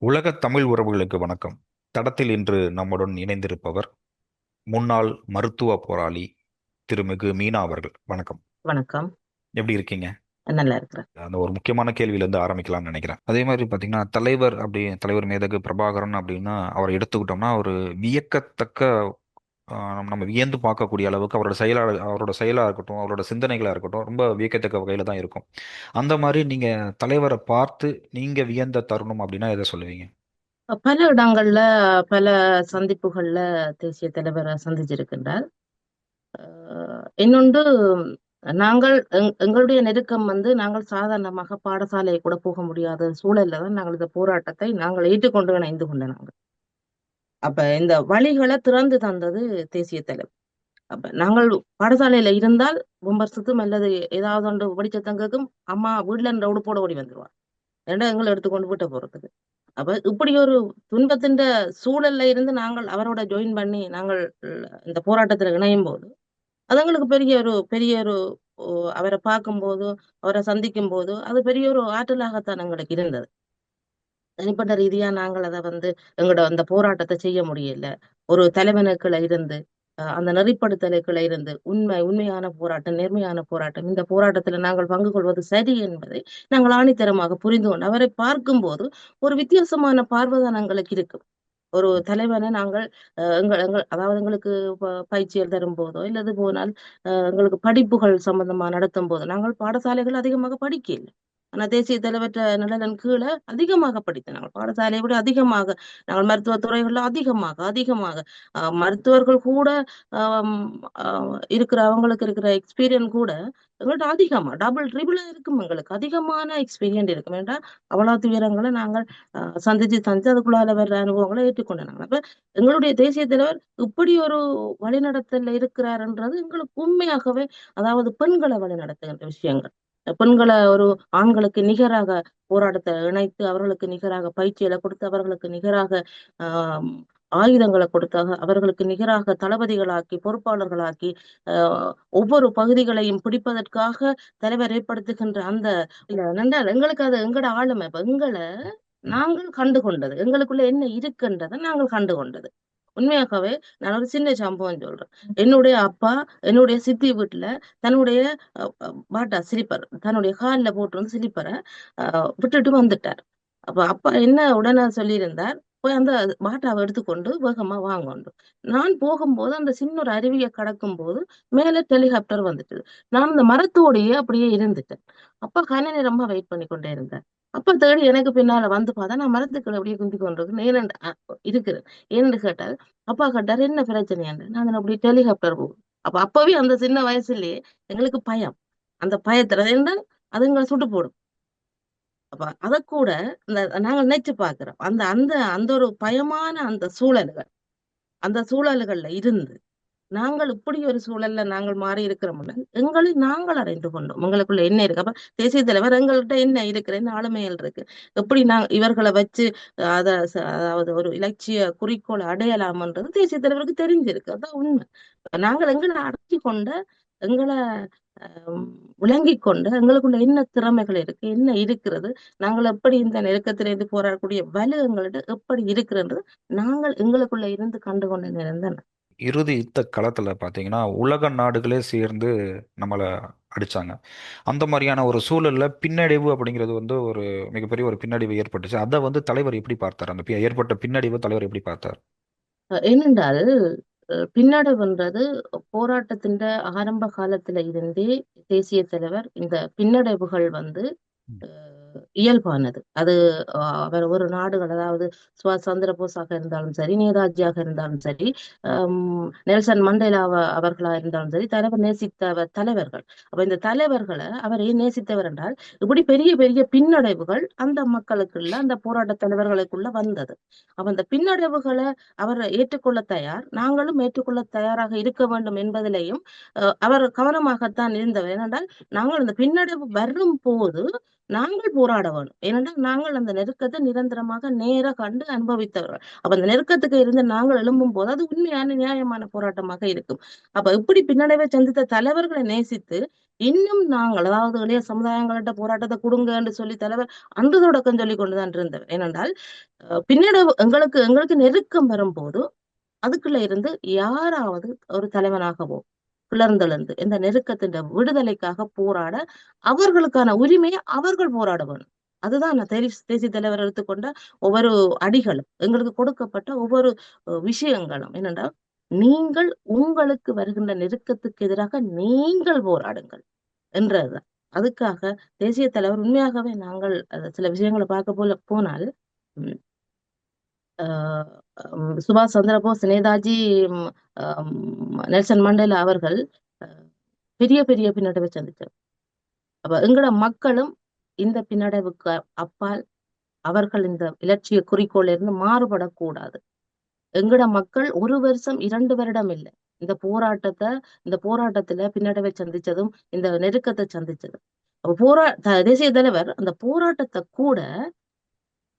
உலக தமிழ் உறவுகளுக்கு வணக்கம். தடத்தில் இன்று நம்முடன் இணைந்திருப்பவர் முன்னாள் மருத்துவ போராளி திருமிகு மீனா அவர்கள். வணக்கம். வணக்கம். எப்படி இருக்கீங்க? நல்லா இருக்கிறேன். அந்த ஒரு முக்கியமான கேள்வியிலேருந்து ஆரம்பிக்கலாம்னு நினைக்கிறேன். அதே மாதிரி பார்த்தீங்கன்னா தலைவர் அப்படி தலைவர் மேதகு பிரபாகரன் அப்படின்னா அவரை எடுத்துக்கிட்டோம்னா ஒரு வியக்கத்தக்க நம்ம வியந்து பார்க்கக்கூடிய அளவுக்கு அவரோட செயலா அவரோட செயலாக இருக்கட்டும் அவரோட சிந்தனைகளாக இருக்கட்டும் ரொம்ப வியக்கத்தக்க வகையில் தான் இருக்கும். அந்த மாதிரி நீங்கள் தலைவரை பார்த்து நீங்கள் வியந்த தருணம் அப்படின்னா எதை சொல்லுவீங்க? பல இடங்கள்ல பல சந்திப்புகள்ல தேசிய தலைவரை சந்திச்சிருக்கின்றார். இன்னொன்று நாங்கள் எங்- எங்களுடைய நெருக்கம் வந்து நாங்கள் சாதாரணமாக பாடசாலையை கூட போக முடியாத சூழல்ல தான் நாங்கள் இந்த போராட்டத்தை நாங்கள் ஏற்றுக்கொண்டு இணைந்து கொண்ட நாங்கள். அப்ப இந்த வழிகளை திறந்து தந்தது தேசிய தலைவர். அப்ப நாங்கள் பாடசாலையில இருந்தால் விமர்சித்தும் அல்லது ஏதாவது ஒன்று வெடிச்சத்தங்கும் அம்மா வீட்டுல ரவுடு போட ஓடி வந்துருவார் ஏன்னா எங்களை எடுத்துக்கொண்டு வீட்டை போறதுக்கு. அப்ப இப்படி ஒரு துன்பத்தின் சூழல்ல இருந்து நாங்கள் அவரோட ஜாயின் பண்ணி நாங்கள் இந்த போராட்டத்துல இணையும் போது அது எங்களுக்கு பெரிய ஒரு பெரிய ஒரு ஓ, அவரை பார்க்கும்போது அவரை சந்திக்கும் போது அது பெரிய ஒரு ஆற்றலாகத்தான் எங்களுக்கு இருந்தது. தனிப்பட்ட ரீதியா நாங்கள் அதை வந்து எங்களோட அந்த போராட்டத்தை செய்ய முடியல. ஒரு தலைவனுக்குள்ள இருந்து அஹ், அந்த நெறிப்படுத்தலுக்குள்ள இருந்து உண்மை உண்மையான போராட்டம் நேர்மையான போராட்டம் இந்த போராட்டத்துல நாங்கள் பங்கு கொள்வது சரி என்பதை நாங்கள் ஆணித்தரமாக புரிந்து கொண்டு அவரை பார்க்கும்போது ஒரு வித்தியாசமான பார்வைதான் எங்களுக்கு இருக்கும். ஒரு தலைவனை நாங்கள் அஹ், எங்கள் எங்கள் அதாவது எங்களுக்கு ப- பயிற்சிகள் தரும் போதோ இல்லது போனால் அஹ், எங்களுக்கு படிப்புகள் சம்பந்தமா நடத்தும் போதோ நாங்கள் பாடசாலைகள் அதிகமாக படிக்கல ஆனா தேசிய தலைவற்ற நிழலின் கீழே அதிகமாக படித்த நாங்கள் பாடசாலையை விட அதிகமாக நாங்கள் மருத்துவ துறைகள்ல அதிகமாக அதிகமாக. அஹ், மருத்துவர்கள் கூட அஹ், இருக்கிற அவங்களுக்கு இருக்கிற எக்ஸ்பீரியன்ஸ் கூட எங்கள்கிட்ட அதிகமா டபுள் ட்ரிபிளா இருக்கும் எங்களுக்கு. அதிகமான எக்ஸ்பீரியன்ஸ் இருக்கும். ஏன்டா அவ்வளவு துயரங்களை நாங்கள் அஹ், சந்திச்சு சந்திச்சு அதுக்குள்ளால வர்ற அனுபவங்களை ஏற்றுக்கொண்டு நாங்கள். அப்ப எங்களுடைய தேசிய தலைவர் இப்படி ஒரு வழிநடத்தல இருக்கிறாருன்றது எங்களுக்கு உண்மையாகவே அதாவது பெண்களை வழிநடத்துகின்ற விஷயங்கள். பெண்களை ஒரு ஆண்களுக்கு நிகராக போராட்டத்தை இணைத்து அவர்களுக்கு நிகராக பயிற்சிகளை கொடுத்து அவர்களுக்கு நிகராக ஆஹ் ஆயுதங்களை கொடுத்தாக அவர்களுக்கு நிகராக தளபதிகளாக்கி பொறுப்பாளர்களாக்கி ஒவ்வொரு பகுதிகளையும் பிடிப்பதற்காக தலைவர் ஏற்படுத்துகின்ற அந்த நன்றால் எங்களுக்கு அது எங்களோட ஆளுமை எங்களை நாங்கள் கண்டு கொண்டது எங்களுக்குள்ள என்ன இருக்குன்றதை நாங்கள் கண்டு கொண்டது. உண்மையாகவே நான் ஒரு சின்ன சம்பவம் சொல்றேன். என்னுடைய அப்பா என்னுடைய சித்தி வீட்டுல தன்னுடைய பாட்டா ஸ்லிப்பர் தன்னுடைய காலில் போட்டு வந்து ஸ்லிப்பரை விட்டுட்டு வந்துட்டார். அப்ப அப்பா என்ன உடனே சொல்லியிருந்தார்? போய் அந்த பாட்டாவை எடுத்துக்கொண்டு வேகமா வாங்கணும் நான் போகும்போது அந்த சின்ன ஒரு அருவியை கடக்கும் போது மேல ஹெலிகாப்டர் வந்துட்டு நான் அந்த மரத்தோடையே அப்படியே இருந்துட்டேன். அப்பா கண்ணனை ரொம்ப வெயிட் பண்ணி கொண்டே இருந்தேன் அப்ப தேடி எனக்கு பின்னால வந்து பார்த்தா நான் மரத்துக்குள்ள அப்படியே குந்தி கொண்டிருக்கேன் ஏனென்று இருக்கிறேன். ஏன்னு கேட்டாரு அப்பா கேட்டாரு என்ன பிரச்சனையான்னு நான் அப்படியே ஹெலிகாப்டர் போகும் அப்ப அப்பவே அந்த சின்ன வயசுலயே எங்களுக்கு பயம். அந்த பயத்துல என்ன அது எங்களை சுட்டு போடும். அப்ப அத கூட இந்த நாங்க நினைச்சு பாக்குறோம். அந்த அந்த அந்த ஒரு பயமான அந்த சூழல்கள் அந்த சூழல்கள்ல இருந்து நாங்கள் இப்படி ஒரு சூழல்ல நாங்கள் மாறி இருக்கிறோம்னா எங்களை நாங்கள் அறிந்து கொண்டோம். உங்களுக்குள்ள என்ன இருக்கு? அப்ப தேசிய தலைவர் எங்கள்கிட்ட என்ன இருக்கு என்ன ஆளுமைகள் இருக்கு? எப்படி நாங்க இவர்களை வச்சு அத அதாவது ஒரு இலட்சிய குறிக்கோளை அடையலாம்ன்றது தேசிய தலைவருக்கு தெரிஞ்சிருக்கு. அதான் உண்மை. நாங்கள் எங்களை அடைச்சி கொண்ட எங்களை விளங்கிக் கொண்டு எங்களுக்குள்ள என்ன திறமைகள் இருக்கு என்ன இருக்கிறது நாங்கள் எப்படி இந்த நெருக்கத்திலிருந்து போராடக்கூடிய வலு எங்கள்ட்ட எப்படி இருக்குன்றது நாங்கள் எங்களுக்குள்ள இருந்து கண்டு கொண்ட நேரம் தான் இறுதி யுத்த களத்தில் பார்த்தீங்கன்னா உலக நாடுகளே சேர்ந்து நம்மளை அடிச்சாங்க. அந்த மாதிரியான ஒரு சூழல்ல பின்னடைவு அப்படிங்கிறது வந்து ஒரு மிகப்பெரிய ஒரு பின்னடைவு ஏற்பட்டுச்சு. அதை வந்து தலைவர் எப்படி பார்த்தார்? அந்த ஏற்பட்ட பின்னடைவு தலைவர் எப்படி பார்த்தார்? ஏனென்றால் பின்னடைவுன்றது போராட்டத்தின் ஆரம்ப காலத்துல இருந்தே தேசிய தலைவர் இந்த பின்னடைவுகள் வந்து ம். இயல்பானது. அது அவர் ஒரு நாடுகள் அதாவது சுபாஷ் சந்திர போஸாக இருந்தாலும் சரி நேதாஜியாக இருந்தாலும் சரி நெல்சன் மண்டேலா அவர்களா இருந்தாலும் சரி தலைவர் நேசித்த தலைவர்கள். அப்ப இந்த தலைவர்களை அவர் ஏன் நேசித்தவர் என்றால் இப்படி பெரிய பெரிய பின்னடைவுகள் அந்த மக்களுக்குள்ள அந்த போராட்ட தலைவர்களுக்குள்ள வந்தது. அப்ப அந்த பின்னடைவுகளை அவர் ஏற்றுக்கொள்ள தயார் நாங்களும் ஏற்றுக்கொள்ள தயாராக இருக்க வேண்டும் என்பதிலேயும் அஹ், அவர் கவனமாகத்தான் இருந்தவர். ஏனென்றால் நாங்கள் அந்த பின்னடைவு வரும் போது நாங்கள் போராட வேணும் ஏனென்றால் நாங்கள் அந்த நெருக்கத்தை நிரந்தரமாக நேர கண்டு அனுபவித்தவர்கள். அப்ப அந்த நெருக்கத்துக்கு இருந்து நாங்கள் எழும்பும் போது அது உண்மையான நியாயமான போராட்டமாக இருக்கும். அப்ப இப்படி பின்னடைவை சந்தித்த தலைவர்களை நேசித்து இன்னும் நாங்கள் அதாவது இளைய சமுதாயங்கள்ட்ட போராட்டத்தை கொடுங்க என்று சொல்லி தலைவர் அன்று தொடக்கம் சொல்லி கொண்டுதான் இருந்தவர். ஏனென்றால் அஹ் பின்னடைவு எங்களுக்கு எங்களுக்கு நெருக்கம் வரும்போது அதுக்குள்ள இருந்து யாராவது ஒரு தலைவனாகவோ பிளர்ந்தெழுந்து இந்த நெருக்கத்தின் விடுதலைக்காக போராட அவர்களுக்கான உரிமையை அவர்கள் போராட வேணும் அதுதான் நான் தேசிய தலைவர் எடுத்துக்கொண்ட ஒவ்வொரு அடிகளும் எங்களுக்கு கொடுக்கப்பட்ட ஒவ்வொரு விஷயங்களும். என்னென்றால் நீங்கள் உங்களுக்கு வருகின்ற நெருக்கத்துக்கு எதிராக நீங்கள் போராடுங்கள் என்றதுதான் அதுக்காக தேசிய தலைவர் உண்மையாகவே நாங்கள் சில விஷயங்களை பார்க்க போல போனால் உம், சுபாஷ் சந்திரபோஸ் நேதாஜி உம், நெல்சன் மண்டேலா அவர்கள் அஹ், பெரிய பெரிய பின்னடைவை சந்தித்தார் அப்ப எங்களோட மக்களும் இந்த பின்னடைவுக்கு அப்பால் அவர்கள் இந்த இலட்சிய குறிக்கோள் இருந்து மாறுபடக்கூடாது. எங்கட மக்கள் ஒரு வருஷம் இரண்டு வருடம் இல்லை. இந்த போராட்டத்தை இந்த போராட்டத்துல பின்னடைவை சந்திச்சதும் இந்த நெருக்கத்தை சந்திச்சதும் அப்போ போரா த- தேசிய தலைவர் அந்த போராட்டத்தை கூட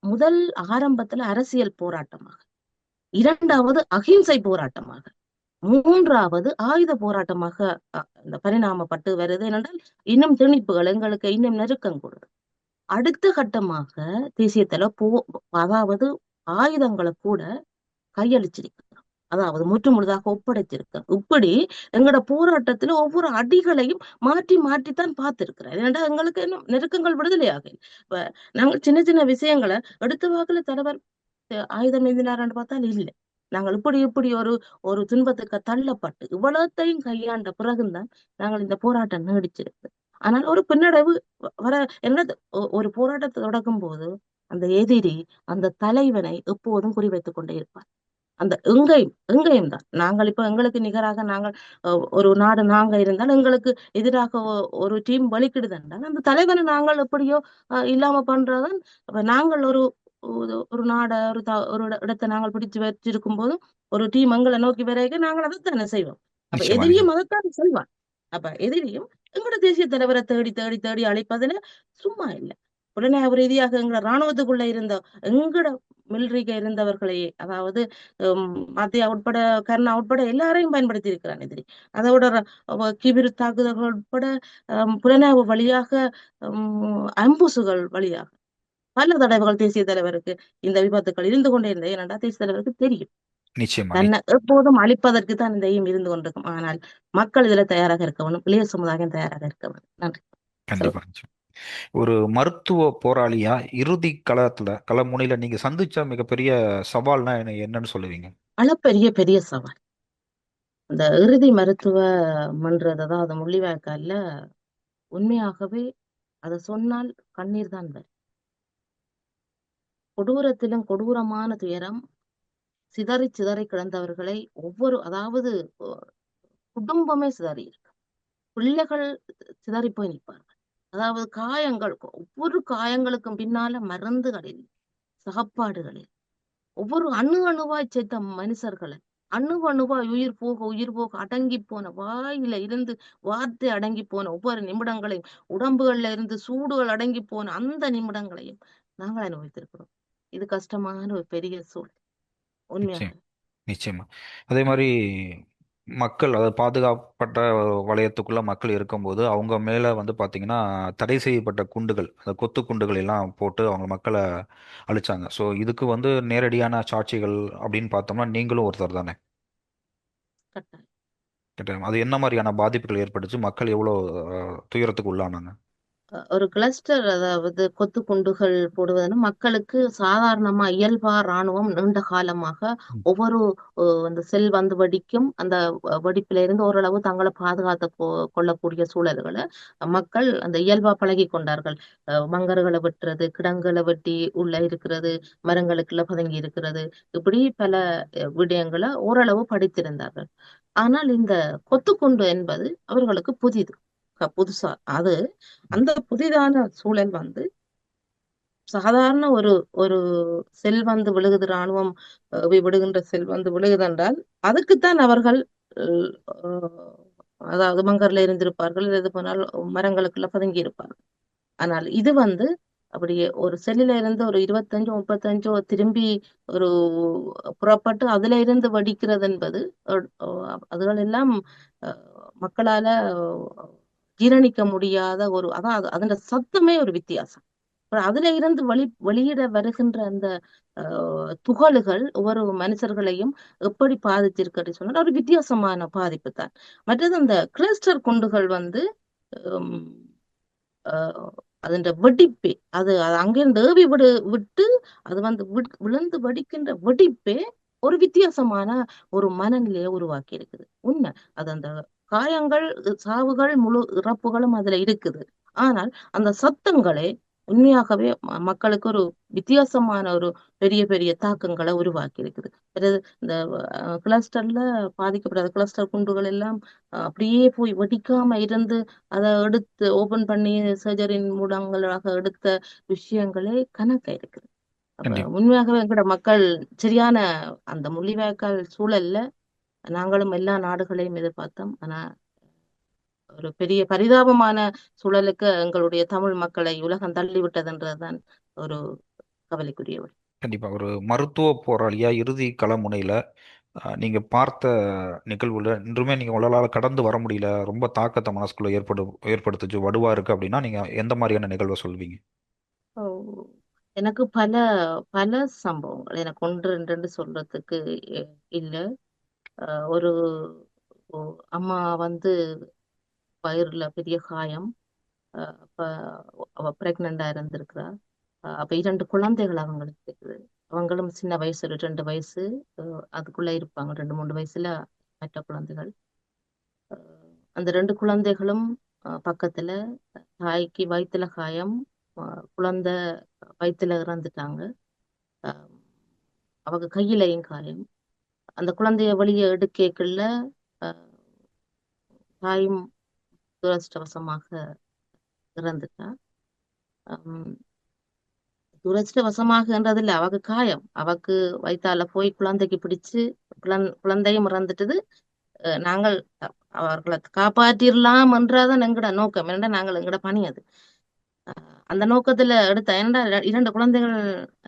முதல் ஆரம்பத்துல அரசியல் போராட்டமாக. இரண்டாவது அகிம்சை போராட்டமாக. மூன்றாவது ஆயுத போராட்டமாக இந்த பரிணாமப்பட்டு வருது ஏனென்றால் இன்னும் திணிப்புகள் எங்களுக்கு இன்னும் நெருக்கம் கூடுது அடுத்த கட்டமாக தேசியத்துல போ அதாவது ஆயுதங்களை கூட கையளிச்சிருக்கு. அதாவது முற்று முழுதாக ஒப்படைத்திருக்கார். இப்படி எங்களோட போராட்டத்துல ஒவ்வொரு அடிகளையும் மாற்றி மாற்றித்தான் பார்த்திருக்கிறார். ஏன்னா எங்களுக்கு இன்னும் நெருக்கங்கள் விடுதலையாக இப்ப நாங்கள் சின்ன சின்ன விஷயங்களை எடுத்த வாக்குல தலைவர் ஆயுதம் ஏந்தினாரான்னு பார்த்தால் இல்லை. நாங்கள் இப்படி இப்படி ஒரு ஒரு துன்பத்துக்கு தள்ளப்பட்டு இவ்வளத்தையும் கையாண்ட பிறகுதான் நாங்கள் இந்த போராட்டம் நீடிச்சிருக்கு ஆனால் ஒரு பின்னடைவு வர என்ன ஒரு போராட்டத்தை தொடக்கும் போது அந்த எதிரி அந்த தலைவனை எப்போதும் குறிவைத்துக் கொண்டே இருப்பார். அந்த எங்கேயும் எங்கேயும் தான் நாங்கள் இப்ப எங்களுக்கு நிகராக நாங்கள் ஒரு நாடு நாங்க இருந்தால் எங்களுக்கு எதிராக ஒரு டீம் வலிக்கிடுது என்றால் அந்த தலைவனை நாங்கள் எப்படியோ இல்லாம பண்றதான் அப்ப நாங்கள் ஒரு ஒரு- நாடை ஒரு த- ஒரு இட- இடத்தை நாங்கள் பிடிச்சு வச்சிருக்கும் போதும் ஒரு டீம் எங்களை நோக்கி வரைக்கும் நாங்கள் அதைத்தானே செய்வோம். அப்ப எதிரியும் அதைத்தான் செய்வான் அப்ப எதிரியும் எங்களோட தேசிய தலைவரை தேடி தேடி தேடி அழைப்பதுல சும்மா இல்லை. புலனாய்வு ரீதியாக எங்களோட ராணுவத்துக்குள்ள இருந்த எங்கட மிலிட்ரிக்கு இருந்தவர்களையே அதாவது மத்தியா உட்பட கர்ணா உட்பட எல்லாரையும் பயன்படுத்தி இருக்கிறான் எதிரி அதோட கிபிர் தாக்குதல்கள் உட்பட புலனாய்வு வழியாக அம்புசுகள் வழியாக பல தடவைகள் தேசிய தலைவருக்கு இந்த விபத்துக்கள் இருந்து கொண்டே இருந்தது ஏனென்றா தேசிய தலைவருக்கு தெரியும். தன்னை எப்போதும் அழிப்பதற்கு தான் இந்த எய்ம் இருந்து கொண்டிருக்கும். ஆனால் மக்கள் இதுல தயாராக இருக்க வேணும் இளைய சமுதாயம் தயாராக இருக்க வேணும் நன்றி. ஒரு மருத்துவ போராளியா இறுதி களத்துல களமுனையில நீங்க சந்திச்ச மிகப்பெரிய சவால்னா என்ன என்னன்னு சொல்லுவீங்க? அளப்பெரிய பெரிய சவால். இந்த இறுதி மருத்துவ தான் அது முள்ளிவாய்க்கால்ல உண்மையாகவே அதை சொன்னால் கண்ணீர் தான் வரும். கொடூரத்திலும் கொடூரமான துயரம் சிதறி சிதறி கிடந்தவர்களை ஒவ்வொரு அதாவது குடும்பமே சிதறி இருக்கு. பிள்ளைகள் சிதறி போய் நிற்பார்கள் அதாவது காயங்கள் ஒவ்வொரு காயங்களுக்கும் பின்னால மருந்துகளில் சாப்பாடுகளில் ஒவ்வொரு அணு அணுவாய் சேர்த்த மனுஷர்களை அணு அணுவாய் உயிர் போக உயிர் போக அடங்கி போன வாயில இருந்து வார்த்தை அடங்கி போன ஒவ்வொரு நிமிடங்களையும் உடம்புகள்ல இருந்து சூடுகள் அடங்கி போன அந்த நிமிடங்களையும் நாங்கள் அனுபவித்திருக்கிறோம். இது கஷ்டமான ஒரு பெரிய சூழல். உண்மையாக. நிச்சயமா. அதே மாதிரி மக்கள் அதாவது பாதுகாப்பட்ட வளையத்துக்குள்ள மக்கள் இருக்கும்போது அவங்க மேல வந்து பாத்தீங்கன்னா தடை செய்யப்பட்ட குண்டுகள் அந்த கொத்து குண்டுகள் எல்லாம் போட்டு அவங்க மக்களை அழிச்சாங்க. ஸோ இதுக்கு வந்து நேரடியான சாட்சிகள் அப்படின்னு பார்த்தோம்னா நீங்களும் ஒருத்தர் தானே. அது என்ன மாதிரியான பாதிப்புகள் ஏற்பட்டுச்சு? மக்கள் எவ்வளோ துயரத்துக்கு உள்ளானாங்க? ஒரு கிளஸ்டர் அதாவது கொத்து குண்டுகள் போடுவதுன்னு மக்களுக்கு சாதாரணமா இயல்பா ராணுவம் நீண்ட காலமாக. ஒவ்வொரு அந்த செல் வந்து வெடிக்கும். அந்த வெடிப்பில இருந்து ஓரளவு தங்களை பாதுகாத்து கொள்ளக்கூடிய சூழல்களை மக்கள் அந்த இயல்பா பழகி கொண்டார்கள். மங்கர்களை வெட்டுறது கிடங்குகளை வெட்டி உள்ள இருக்கிறது மரங்களுக்குள்ள பதுங்கி இருக்கிறது இப்படி பல விடயங்களை ஓரளவு படித்திருந்தார்கள். ஆனால் இந்த கொத்துக்குண்டு என்பது அவர்களுக்கு புதிது. புதுசா அது அந்த புதிதான சூழல் வந்து சாதாரண ஒரு ஒரு செல் வந்து விழுகுது ராணுவம் விடுகின்ற செல் வந்து விழுகுது என்றால் அதுக்குத்தான் அவர்கள் அதாவது மங்கர்ல இருந்திருப்பார்கள் இது போனால் மரங்களுக்குள்ள பதுங்கி இருப்பார்கள் ஆனால் இது வந்து அப்படியே ஒரு செல்லில இருந்து ஒரு இருபத்தஞ்சோ முப்பத்தஞ்சோ திரும்பி ஒரு புறப்பட்டு அதுல இருந்து வெடிக்கிறது என்பது அதுகள் எல்லாம் மக்களால ஜீரணிக்க முடியாத ஒரு அதான் அதன் அதோட சத்தமே ஒரு வித்தியாசம். அதுல இருந்து வெளி வெளியிட வருகின்ற அந்த அஹ், துகள்கள் ஒவ்வொரு மனுஷர்களையும் எப்படி பாதிச்சிருக்கு சொன்னால் ஒரு வித்தியாசமான பாதிப்பு தான். மற்றது அந்த கிளஸ்டர் குண்டுகள் வந்து அதன் வெடிப்பே அது அங்கிருந்து ஏவி விடு விட்டு அது வந்து விட்- விழுந்து வெடிக்கின்ற வெடிப்பே ஒரு வித்தியாசமான ஒரு மனநிலையை உருவாக்கி இருக்குது உண்மை. அது அந்த காயங்கள் சாவுகள் முழு இறப்புகளும் அதுல இருக்குது. ஆனால் அந்த சத்தங்களே உண்மையாகவே மக்களுக்கு ஒரு வித்தியாசமான ஒரு பெரிய பெரிய தாக்கங்களை உருவாக்கி இருக்குது இந்த கிளஸ்டர்ல பாதிக்கப்படாத கிளஸ்டர் குண்டுகள் எல்லாம் அப்படியே போய் வெடிக்காம இருந்து அதை எடுத்து ஓபன் பண்ணி சர்ஜரின் மூலங்களாக எடுத்த விஷயங்களே கணக்கா இருக்குது. உண்மையாகவே எங்கட மக்கள் சரியான அந்த முள்ளிவாய்க்கால் சூழல்ல நாங்களும் எல்லா நாடுகளையும் எதிர்பார்த்தோம். ஆனா ஒரு பெரிய பரிதாபமான சூழலுக்கு எங்களுடைய தமிழ் மக்களை உலகம் தள்ளிவிட்டதுன்றதுதான் ஒரு கவலைக்குரிய விடயம். கண்டிப்பா. ஒரு மருத்துவ போராளியா இறுதி களமுனையில நீங்க பார்த்த நிகழ்வுல இன்றுமே நீங்க உங்களால கடந்து வர முடியல. ரொம்ப தாக்கத்தை மனசுக்குள்ள ஏற்படு ஏற்படுத்துச்சு. வடுவா இருக்கு அப்படின்னா நீங்க எந்த மாதிரியான நிகழ்வை சொல்வீங்க எனக்கு பல பல சம்பவங்கள். எனக்கு ஒன்று ரெண்டு சொல்றதுக்கு இல்ல. ஒரு அம்மா வந்து வயிறுல பெரிய காயம். அஹ் அப்ப அவ பிரெக்னண்டா இருந்திருக்கிறா. அப்ப இரண்டு குழந்தைகள் அவங்களுக்கு இருக்குது. அவங்களும் சின்ன வயசு ஒரு ரெண்டு வயசு அதுக்குள்ள இருப்பாங்க. ரெண்டு மூணு வயசுல மற்ற குழந்தைகள். அந்த ரெண்டு குழந்தைகளும் அஹ் பக்கத்துல தாய்க்கு வயித்துல காயம். குழந்தை வயித்துல இறந்துட்டாங்க. அவங்க கையிலையும் காயம். அந்த குழந்தைய வெளியே எடுக்கல தாயும் துரதிருஷ்டவசமாக இறந்துட்டா ஹம், துரதிருஷ்டவசமாகன்றதில்ல அவக்கு காயம். அவக்கு வயிற்றால போய் குழந்தைக்கு பிடிச்சு குழந்தையும் இறந்துட்டது. அஹ் நாங்கள் அவர்களை காப்பாற்றிடலாம் என்றதான் எங்கட நோக்கம். என்னடா நாங்கள் எங்கட பணி அது. அந்த நோக்கத்துல அடுத்த ஏன்டா இரண்டு குழந்தைகள்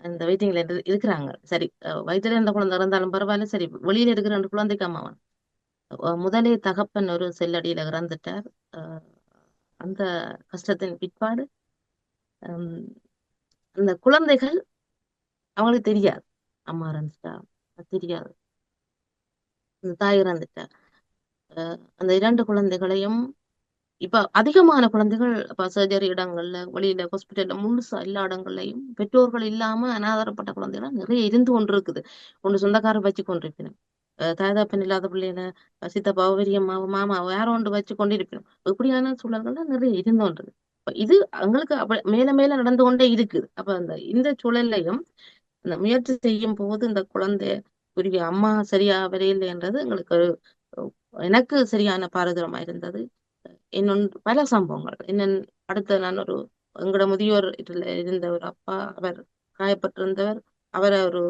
இந்த வெயிட்டிங்ல இருக்கிறாங்க. சரி அஹ் வயித்துல இருந்த குழந்தை இருந்தாலும் பரவாயில்ல. சரி வெளியில இருக்கிற ரெண்டு குழந்தைக்கு அம்மாவன் முதலே தகப்பன் ஒரு செல்லடியில இறந்துட்டார். அந்த கஷ்டத்தின் பிற்பாடு ஹம், அந்த குழந்தைகள் அவங்களுக்கு தெரியாது. அம்மா இறந்துட்டா தெரியாது. அந்த தாய் இறந்துட்டா. அந்த இரண்டு குழந்தைகளையும் இப்ப அதிகமான குழந்தைகள் இப்ப சர்ஜரி இடங்கள்ல வெளியில ஹாஸ்பிட்டல்ல முழுசா எல்லா இடங்கள்லயும் பெற்றோர்கள் இல்லாம அனாதரப்பட்ட குழந்தைகள் நிறைய இருந்து கொண்டு இருக்குது ஒன்று சொந்தக்காரர் வச்சு கொண்டிருக்கணும் தாய்தாப்பன் இல்லாத பிள்ளைகளை அஹ் சித்தப்பாவோ பெரியம்மாவோ மாமாவோ யாரோ ஒன்று வச்சு கொண்டிருக்கணும் இப்படியான சூழல்கள்ல நிறைய இருந்து கொண்டிருக்கு இப்ப இது எங்களுக்கு அப்ப மேல மேல நடந்து கொண்டே இருக்குது. அப்ப அந்த இந்த சூழல்லையும் இந்த முயற்சி செய்யும் போது இந்த குழந்தை உரிய அம்மா சரியா வரையில்லைன்றது எங்களுக்கு ஒரு எனக்கு சரியான பாரதூரமா இருந்தது. இன்னொன்று பல சம்பவங்கள். இன்னும் அடுத்த நான் ஒரு எங்களோட முதியோர் இதுல இருந்த ஒரு அப்பா அவர் காயப்பட்டிருந்தவர். அவரை ஒரு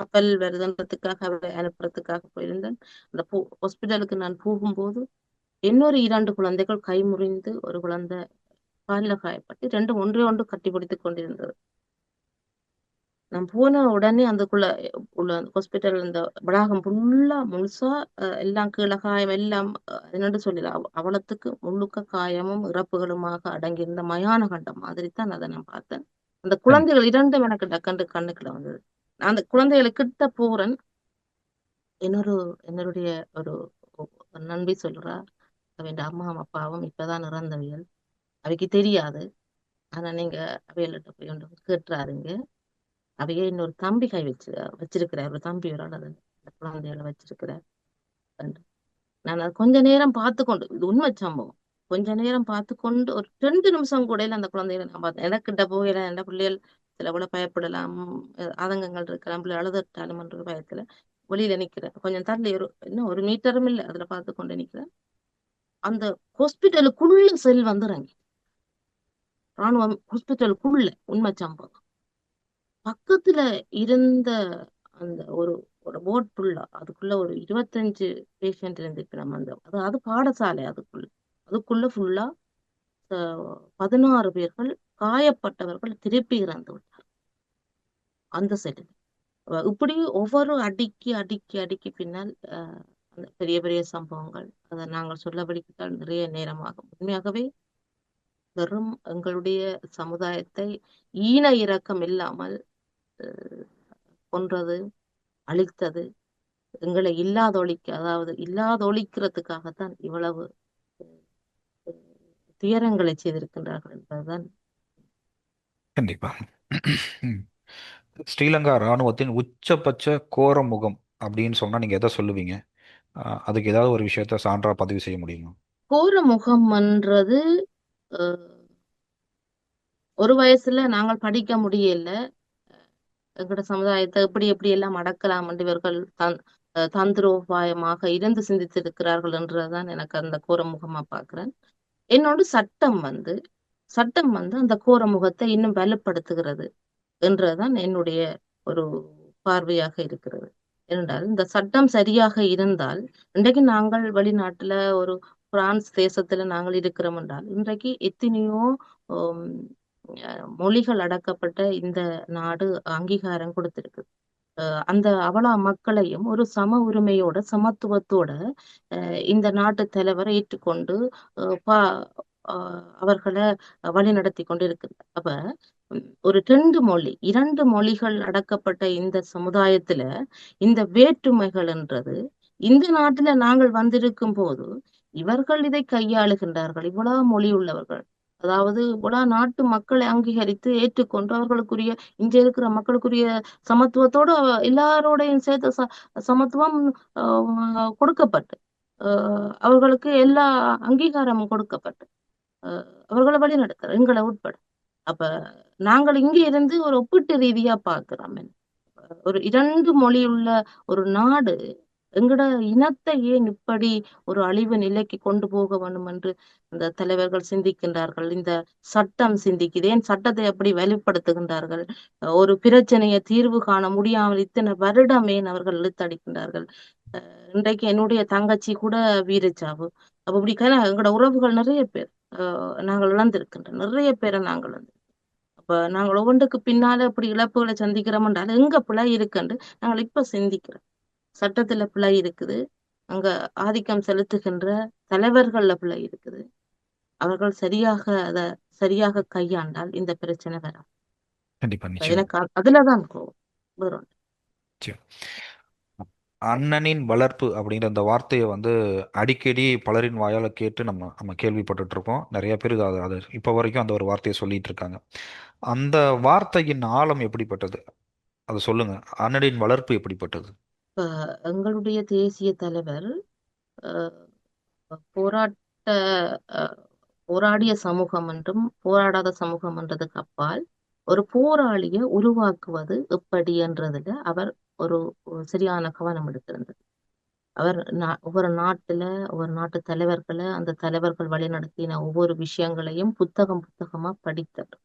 கப்பல் வருதுன்றதுக்காக அவரை அனுப்புறதுக்காக போயிருந்தேன். அந்த போ ஹாஸ்பிட்டலுக்கு நான் போகும்போது இன்னொரு இரண்டு குழந்தைகள் கை முறிந்து ஒரு குழந்தை காலில் காயப்பட்டு ரெண்டும் ஒன்றே ஒன்று கட்டி பிடித்து கொண்டிருந்தது. நான் போன உடனே அதுக்குள்ள உள்ள ஹாஸ்பிட்டல் இந்த வளாகம் ஃபுல்லா முழுசா அஹ், எல்லாம் கீழே காயம் எல்லாம் அஹ், என்னன்னு சொல்லல அவ- அவலத்துக்கு முழுக்க காயமும் இறப்புகளுமாக அடங்கியிருந்த மயான கண்டம் மாதிரி தான் அதை நான் பார்த்தேன். அந்த குழந்தைகள் இரண்டும் எனக்கு டக்கண்டு கண்ணுக்குள்ள வந்தது. நான் அந்த குழந்தைகளை கிட்ட போறேன். இன்னொரு என்னுடைய ஒரு ஒரு நண்பி சொல்றா அவன் அம்மா அப்பாவும் இப்பதான் இறந்தவியல் அவைக்கு தெரியாது. ஆனா நீங்க அவையல்கிட்ட போய் ஒன்று கேட்டுறாருங்க அவைய இன்னொரு தம்பி கை வச்சு வச்சிருக்கிறார். ஒரு தம்பி ஒரு ஆள் அந்த குழந்தைகளை வச்சிருக்கிறார். நான் அது கொஞ்ச நேரம் பார்த்து கொண்டு இது உண்மை சம்பவம். கொஞ்ச நேரம் பார்த்து கொண்டு ஒரு ரெண்டு நிமிஷம் கூட அந்த குழந்தைகளை நான் பார்த்தேன். எனக்கிட்ட போகல என் பிள்ளைகள் சில கூட பயப்படலாம் ஆதங்கங்கள் இருக்கலாம் பிள்ளை அழுதட்டாலும்ன்ற பயத்துல வெளியில நிக்கிறேன் கொஞ்சம் தள்ளி ஒரு இன்னும் ஒரு மீட்டரும் இல்லை அதுல பார்த்து கொண்டு நிக்கிறேன் அந்த ஹாஸ்பிட்டலுக்குள்ள செல் வந்து ராணுவம் ஹாஸ்பிட்டலுக்குள்ள உண்மை சம்பவம். பக்கத்துல இருந்த அந்த ஒரு ஒரு போட் ஃபுல்லா அதுக்குள்ள ஒரு இருபத்தஞ்சு பேஷண்ட் இருந்துச்சு நம்ம அந்த அதாவது பாடசாலை அதுக்குள்ள. அதுக்குள்ள ஃபுல்லா அஹ், பதினாறு பேர்கள் காயப்பட்டவர்கள் திருப்பி இறந்து விட்டார் அந்த சைடு இப்படி ஒவ்வொரு அடிக்கு அடிக்கி அடுக்கி பின்னால் அஹ், அந்த பெரிய பெரிய சம்பவங்கள் அதை நாங்கள் சொல்ல சொல்லபடித்தால் நிறைய நேரமாகும். உண்மையாகவே வெறும் எங்களுடைய சமுதாயத்தை ஈன இறக்கம் இல்லாமல் கொன்றது அழித்தது எங்களை இல்லாதொழிக்க அதாவது இல்லாதொழிக்கிறதுக்காகத்தான் இவ்வளவு துயரங்களை செய்திருக்கின்றார்கள் என்பதுதான். கண்டிப்பா. ஸ்ரீலங்கா ராணுவத்தின் உச்சபட்ச கோர முகம் அப்படின்னு சொன்னா நீங்க எதை சொல்லுவீங்க? அதுக்கு ஏதாவது ஒரு விஷயத்த சான்றா பதிவு செய்ய முடியுமா? கோர முகம்ன்றது ஒரு வயசுல நாங்கள் படிக்க முடியல. எங்கட சமுதாயத்தை எப்படி எப்படி எல்லாம் அடக்கலாம் என்று இவர்கள் தன் தந்திரோபாயமாக இருந்து சிந்தித்திருக்கிறார்கள் என்றுதான் எனக்கு அந்த கோரமுகமா பாக்குறேன் என்னோட சட்டம் வந்து சட்டம் வந்து அந்த கோரமுகத்தை இன்னும் வலுப்படுத்துகிறது என்றுதான் என்னுடைய ஒரு பார்வையாக இருக்கிறது. ஏனென்றால் இந்த சட்டம் சரியாக இருந்தால் இன்றைக்கு நாங்கள் வெளிநாட்டுல ஒரு பிரான்ஸ் தேசத்துல நாங்கள் இருக்கிறோம் என்றால் இன்றைக்கு எத்தனையோ மொழிகள் அடக்கப்பட்ட இந்த நாடு அங்கீகாரம் கொடுத்திருக்கு. அஹ், அந்த அவலா மக்களையும் ஒரு சம உரிமையோட சமத்துவத்தோட அஹ், இந்த நாட்டு தலைவரை ஏற்றுக்கொண்டு அவர்களை வழி நடத்தி அவர்களை வழிநடத்தி அப்ப ஒரு ரெண்டு மொழி இரண்டு மொழிகள் அடக்கப்பட்ட இந்த சமுதாயத்துல இந்த வேற்றுமைகள் என்றது இந்த நாட்டுல நாங்கள் வந்திருக்கும் போது இவர்கள் இதை கையாளுகின்றார்கள். இவ்வளவு மொழி உள்ளவர்கள். அதாவது இவ்வளவு நாட்டு மக்களை அங்கீகரித்து ஏற்றுக்கொண்டு அவர்களுக்குரிய இங்க இருக்கிற மக்களுக்குரிய சமத்துவத்தோட எல்லாரோடையும் சேர்த்த ச சமத்துவம் ஆஹ், கொடுக்கப்பட்டு ஆஹ், அவர்களுக்கு எல்லா அங்கீகாரமும் கொடுக்கப்பட்டு ஆஹ், அவர்களை வழி நடத்துற எங்களை உட்பட. அப்ப நாங்கள் இங்க இருந்து ஒரு ஒப்பீட்டு ரீதியா பாக்குறோம் ஒரு இரண்டு மொழி உள்ள ஒரு நாடு எங்கட இனத்தை ஏன் இப்படி ஒரு அழிவு நிலைக்கு கொண்டு போக வேண்டும் என்று இந்த தலைவர்கள் சிந்திக்கின்றார்கள். இந்த சட்டம் சிந்திக்குது. ஏன் சட்டத்தை அப்படி வெளிப்படுத்துகின்றார்கள்? ஒரு பிரச்சனையை தீர்வு காண முடியாமல் இத்தனை வருடம் ஏன் அவர்கள் இழுத்தடிக்கின்றார்கள்? அஹ் இன்றைக்கு என்னுடைய தங்கச்சி கூட வீரச்சாவு. அப்ப இப்படி கல- எங்களோட உறவுகள் நிறைய பேர் நாங்கள் இழந்திருக்கின்றோம் நிறைய பேரை நாங்கள் இழந்து. அப்ப நாங்கள் ஒவ்வொன்றுக்கு பின்னால இப்படி இழப்புகளை சந்திக்கிறோம்ன்றால எங்க பிள்ளை இருக்குன்னு நாங்கள் இப்ப சிந்திக்கிறோம். சட்டத்துல பிழை இருக்குது. அங்க ஆதிக்கம் செலுத்துகின்ற தலைவர்கள்ல பிழை இருக்குது. அவர்கள் சரியாக அத சரியாக கையாண்டால் இந்த பிரச்சனை நிச்சயம். எனக்கு அதுலதான் கோவம் நிச்சயம். அண்ணனின் வளர்ப்பு அப்படிங்கிற அந்த வார்த்தையை வந்து அடிக்கடி பலரின் வாயால கேட்டு நம்ம நம்ம கேள்விப்பட்டுட்டு இருக்கோம் நிறைய பேர் அது அது இப்போ வரைக்கும் அந்த ஒரு வார்த்தையை சொல்லிட்டு இருக்காங்க அந்த வார்த்தையின் ஆழம் எப்படிப்பட்டது? அதை சொல்லுங்க. அண்ணனின் வளர்ப்பு எப்படிப்பட்டது? எங்களுடைய தேசிய தலைவர் போராட்ட அஹ், போராடிய சமூகம் என்றும் போராடாத சமூகம் என்றதுக்கு அப்பால் ஒரு போராளியை உருவாக்குவது எப்படி என்றதுல அவர் ஒரு சரியான கவனம் எடுத்திருந்தது. அவர் ஒவ்வொரு நாட்டுல ஒவ்வொரு நாட்டு தலைவர்களை அந்த தலைவர்கள் வழிநடத்தின ஒவ்வொரு விஷயங்களையும் புத்தகம் புத்தகமா படித்தார்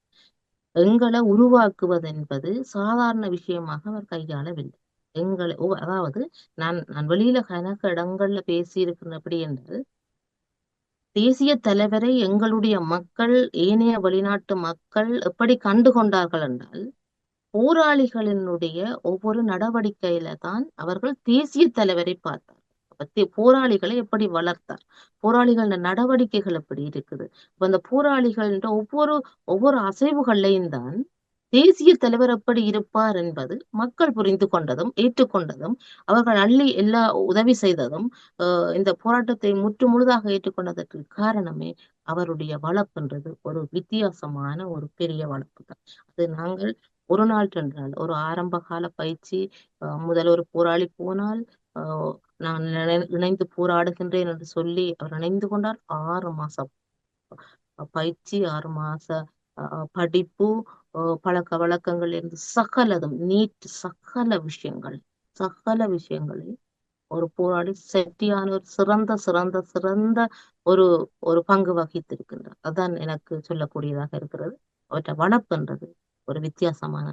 எங்களை உருவாக்குவது என்பது சாதாரண விஷயமாக அவர் கையாளவில்லை. எங்களை அதாவது நான் நான் வெளியில கணக்கு இடங்கள்ல பேசியிருக்கிறபடி என்றால் தேசிய தலைவரை எங்களுடைய மக்கள் ஏனைய வெளிநாட்டு மக்கள் எப்படி கண்டு கொண்டார்கள் என்றால் போராளிகளினுடைய ஒவ்வொரு நடவடிக்கையில தான் அவர்கள் தேசிய தலைவரை பார்த்தார் தே- போராளிகளை எப்படி வளர்த்தார்? போராளிகள நடவடிக்கைகள் எப்படி இருக்குது? அப்ப அந்த போராளிகள ஒவ்வொரு ஒவ்வொரு அசைவுகள்லையும் தான் தேசிய தலைவர் எப்படி இருப்பார் என்பது மக்கள் புரிந்து கொண்டதும் ஏற்றுக்கொண்டதும் அவர்கள் அள்ளி எல்லா உதவி செய்ததும் ஆஹ் இந்த போராட்டத்தை முற்று முழுதாக ஏற்றுக்கொண்டதற்கு காரணமே அவருடைய வளப்புன்றது ஒரு வித்தியாசமான ஒரு பெரிய வளர்ப்பு தான். அது நாங்கள் ஒரு நாள் ரெண்டு நாள் ஒரு ஆரம்ப கால பயிற்சி ஆஹ் முதல் ஒரு போராளி போனால் ஆஹ் நான் இணைந்து போராடுகின்றேன் என்று சொல்லி அவர் இணைந்து கொண்டார். ஆறு மாசம் பயிற்சி ஆறு மாச படிப்பு பழக்க வழக்கங்கள் இருந்து சகலதும் நீட் சகல விஷயங்கள் சகல விஷயங்களை ஒரு போராளி செட்டியான ஒரு சிறந்த சிறந்த சிறந்த ஒரு ஒரு பங்கு வகித்திருக்கின்றார். அதான் எனக்கு சொல்லக்கூடியதாக இருக்கிறது. அவற்றை வளர்ப்புன்றது ஒரு வித்தியாசமான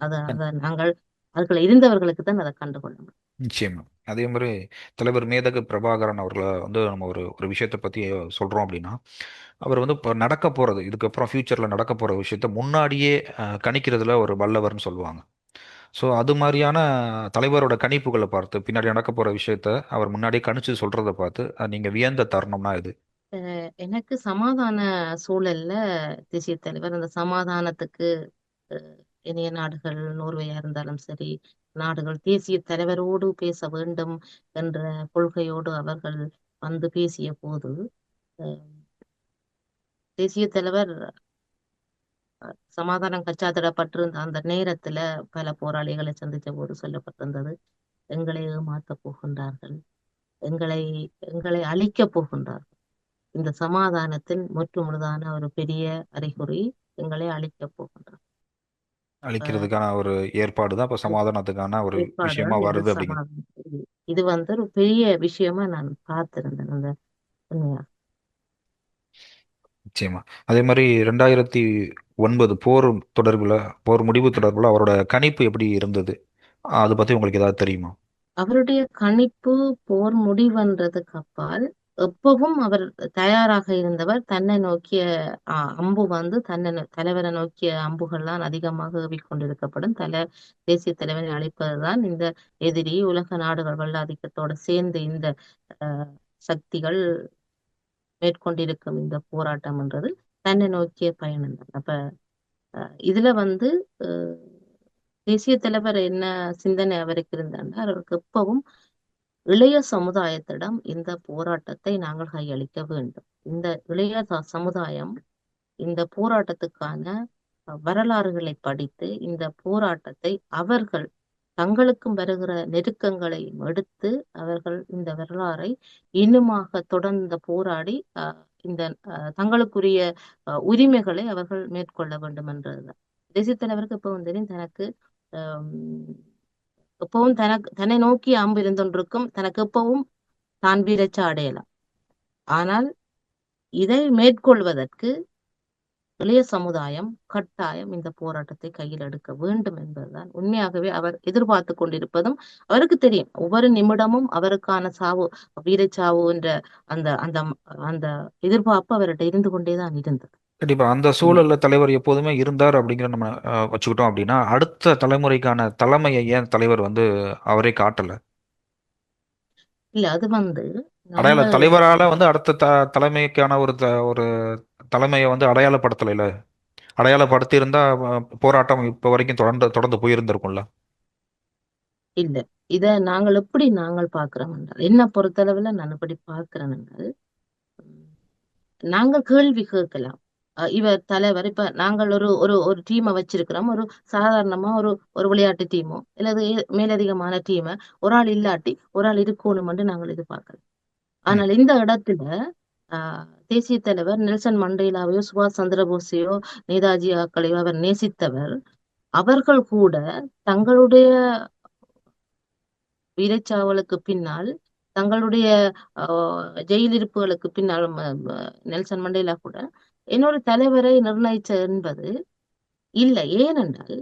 அத அத நாங்கள் அதுக்குள்ள இருந்தவர்களுக்கு தான் அதை கண்டுகொள்ள முடியும். நிச்சயமா. அதே மாதிரி தலைவர் மேதகு பிரபாகரன் அவர்களை வந்து நம்ம ஒரு ஒரு விஷயத்தை பற்றி சொல்கிறோம் அப்படின்னா அவர் வந்து இப்போ நடக்க போகிறது இதுக்கப்புறம் ஃப்யூச்சரில் நடக்க போகிற விஷயத்த முன்னாடியே கணிக்கிறதுல ஒரு வல்லவர்னு சொல்லுவாங்க. ஸோ அது மாதிரியான தலைவரோட கணிப்புகளை பார்த்து பின்னாடி நடக்க போகிற விஷயத்த அவர் முன்னாடியே கணிச்சு சொல்கிறத பார்த்து நீங்கள் வியந்த தருணம்னா இது எனக்கு சமாதான சூழல்ல தேசிய தலைவர் அந்த சமாதானத்துக்கு இணைய நாடுகள் நோர்வையா இருந்தாலும் சரி நாடுகள் தேசிய தலைவரோடு பேச வேண்டும் என்ற கொள்கையோடு அவர்கள் வந்து பேசிய போது தேசிய தலைவர் சமாதானம் கச்சாத்திடப்பட்டிருந்த அந்த நேரத்துல பல போராளிகளை சந்திச்ச போது சொல்லப்பட்டிருந்தது எங்களை ஏமாத்த போகின்றார்கள். எங்களை எங்களை அழிக்கப் போகின்றார்கள். இந்த சமாதானத்தின் முற்று முழுதான ஒரு பெரிய அறிகுறி எங்களை அழிக்கப் போகின்றார் அழிக்கிறதுக்கான ஒரு ஏற்பாடு தான் இப்போ சமாதானத்துக்கான ஒரு ஏற்பாடு விஷயமா தான் இந்த வருது அப்படிங்கிறது சமாதானம். இது வந்து ஒரு பெரிய விஷயமா நான் பார்த்திருந்தேன் அந்த உண்மையா. நிச்சயமா. அதே மாதிரி ரெண்டாயிரத்தி ஒன்பது போர் தொடர்புல போர் முடிவு தொடர்புல அவரோட கணிப்பு எப்படி இருந்தது? அதை பத்தி உங்களுக்கு ஏதாவது தெரியுமா? அவருடைய கணிப்பு போர் முடிவன்றதுக்கு அப்பால் எப்பவும் அவர் தயாராக இருந்தவர். தன்னை நோக்கிய அம்பு வந்து தன்னை தலைவரை நோக்கிய அம்புகள் தான் அதிகமாக ஏவிக்கொண்டிருக்கப்படும். தலை தேசிய தலைவரை அழைப்பதுதான் இந்த எதிரி. உலக நாடுகள் வல்லாதிக்கத்தோட சேர்ந்து இந்த சக்திகள் மேற்கொண்டிருக்கும் இந்த போராட்டம்ன்றது தன்னை நோக்கிய பயணம் தான். அப்ப அஹ், இதுல வந்து தேசிய தலைவர் என்ன சிந்தனை அவருக்கு இருந்தாருன்னா அவருக்கு எப்பவும் இளைய சமுதாயத்திடம் இந்த போராட்டத்தை நாங்கள் கையளிக்க வேண்டும். இந்த இளைய ச- சமுதாயம் இந்த போராட்டத்துக்கான வரலாறுகளை படித்து இந்த போராட்டத்தை அவர்கள் தங்களுக்கும் வருகிற நெருக்கங்களை எடுத்து அவர்கள் இந்த வரலாறை இன்னுமாக தொடர்ந்து போராடி அஹ், இந்த அஹ், தங்களுக்குரிய அஹ், உரிமைகளை அவர்கள் மேற்கொள்ள வேண்டும் என்றதுதான். தேசிய தலைவருக்கு இப்போ வந்து தனக்கு எப்பவும் தனக்கு தன்னை நோக்கி அம்பு இருந்தொன்றிருக்கும். தனக்கு எப்பவும் தான் வீரச்ச அடையலாம். ஆனால் இதை மேற்கொள்வதற்கு இளைய சமுதாயம் கட்டாயம் இந்த போராட்டத்தை கையில் எடுக்க வேண்டும் என்பதுதான். உண்மையாகவே அவர் எதிர்பார்த்து கொண்டிருப்பதும் அவருக்கு தெரியும். ஒவ்வொரு நிமிடமும் அவருக்கான சாவு வீரச்சாவு என்ற அந்த அந்த அந்த எதிர்பார்ப்பு அவர்கிட்ட இருந்து கொண்டேதான் இருந்தது. கண்டிப்பா. அந்த சூழல்ல தலைவர் எப்போதுமே இருந்தார் அப்படிங்கிற நம்ம அஹ், வச்சுக்கிட்டோம் அப்படின்னா அடுத்த தலைமுறைக்கான தலைமையை ஏன் தலைவர் வந்து அவரே காட்டல? இல்ல அது வந்து அடையாள நம்ம தலைவரால வந்து அடுத்த த தலைமைக்கான ஒரு த ஒரு தலைமையை வந்து அடையாளப்படுத்தலைல. அடையாளப்படுத்தி இருந்தா அஹ், போராட்டம் இப்போ வரைக்கும் தொடர்ந்து தொடர்ந்து போயிருந்திருக்கும்ல? இல்ல. இத நாங்கள் எப்படி நாங்கள் பார்க்கிறோம் என்றால் என்ன பொறுத்தளவுல நான் எப்படி பார்க்கிறேன் என்றால் நாங்கள் கேள்வி கேட்கலாம். இவர் தலைவர் இப்ப நாங்கள் ஒரு ஒரு ஒரு டீமை வச்சிருக்கிறோம். ஒரு சாதாரணமா ஒரு ஒரு விளையாட்டு டீமோ அல்லது மேலதிகமான டீமை ஒரு ஆள் இல்லாட்டி ஒரு ஆள் இருக்கணும்னு நாங்கள் எதிர்பார்க்கலாம் ஆனால் இந்த இடத்துல ஆஹ் தேசிய தலைவர் நெல்சன் மண்டேலாவையோ சுபாஷ் சந்திரபோஸையோ நேதாஜி ஆக்களையோ அவர் நேசித்தவர் அவர்கள் கூட தங்களுடைய வீரச்சாவலுக்கு பின்னால் தங்களுடைய ஜெயிலிருப்புகளுக்கு பின்னால் நெல்சன் மண்டேலா கூட இன்னொரு தலைவரை நிர்ணயிச்ச என்பது இல்லை. ஏனென்றால்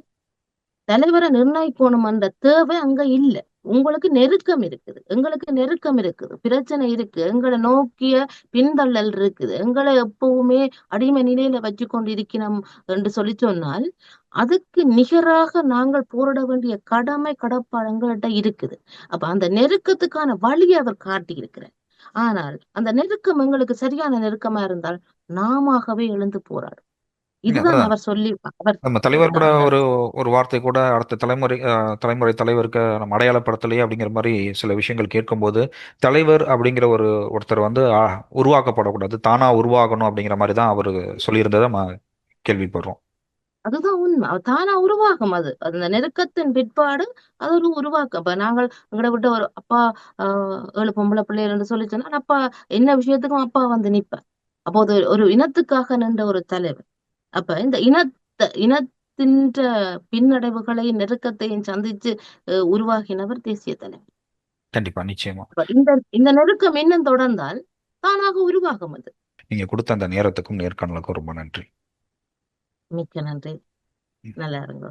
தலைவரை நிர்ணயிக்கணும் என்ற தேவை அங்க இல்லை. உங்களுக்கு நெருக்கம் இருக்குது. எங்களுக்கு நெருக்கம் இருக்குது. பிரச்சனை இருக்கு. எங்களை நோக்கிய பின்தள்ளல் இருக்குது. எங்களை எப்பவுமே அடிமை நிலையில வச்சு கொண்டு இருக்கிறோம் என்று சொல்லி சொன்னால் அதுக்கு நிகராக நாங்கள் போரிட வேண்டிய கடமை கடப்பாடு எங்கள்கிட்ட இருக்குது. அப்ப அந்த நெருக்கத்துக்கான வழியை அவர் காட்டியிருக்கிறார். ஆனால் அந்த நெருக்கம் எங்களுக்கு சரியான நெருக்கமா இருந்தால் நாமாகவே எழுந்து போராடும். இல்ல, இதுதான் அவர் சொல்லி அவர் நம்ம தலைவர் கூட ஒரு ஒரு வார்த்தை கூட அடுத்த தலைமுறை தலைமுறை தலைவருக்கு நம்ம அடையாளப்படுத்தலையே அப்படிங்கிற மாதிரி சில விஷயங்கள் கேட்கும்போது தலைவர் அப்படிங்கிற ஒரு ஒருத்தர் வந்து உருவாக்கப்படக்கூடாது தானா உருவாகணும் அப்படிங்கிற மாதிரி தான் அவர் சொல்லியிருந்ததை நம்ம கேள்விப்படுறோம். அதுதான் உண்மை. தானா உருவாகும் அது. அந்த நெருக்கத்தின் பிற்பாடு அது ஒரு உருவாக்கம். இப்ப நாங்கள் எங்களை விட்டு ஒரு அப்பா ஆஹ் ஏழு பொம்பளை பிள்ளைகள் சொல்லி சொன்னா அப்பா என்ன விஷயத்துக்கும் அப்பா வந்து நிப்பார் அப்போ அது ஒரு இனத்துக்காக நின்ற ஒரு தலைவர். அப்ப இந்த இனத்த இனத்தின் பின்னடைவுகளையும் நெருக்கத்தையும் சந்திச்சு அஹ், உருவாக்கினவர் தேசிய தலைவர். கண்டிப்பா நிச்சயமா. இந்த இந்த நெருக்கம் இன்னும் தொடர்ந்தால் தானாக உருவாகும் அது. நீங்க கொடுத்த அந்த நேரத்துக்கும் நேர்காணலுக்கும் ரொம்ப நன்றி. மிக்க நன்றி. நல்லா இருங்க.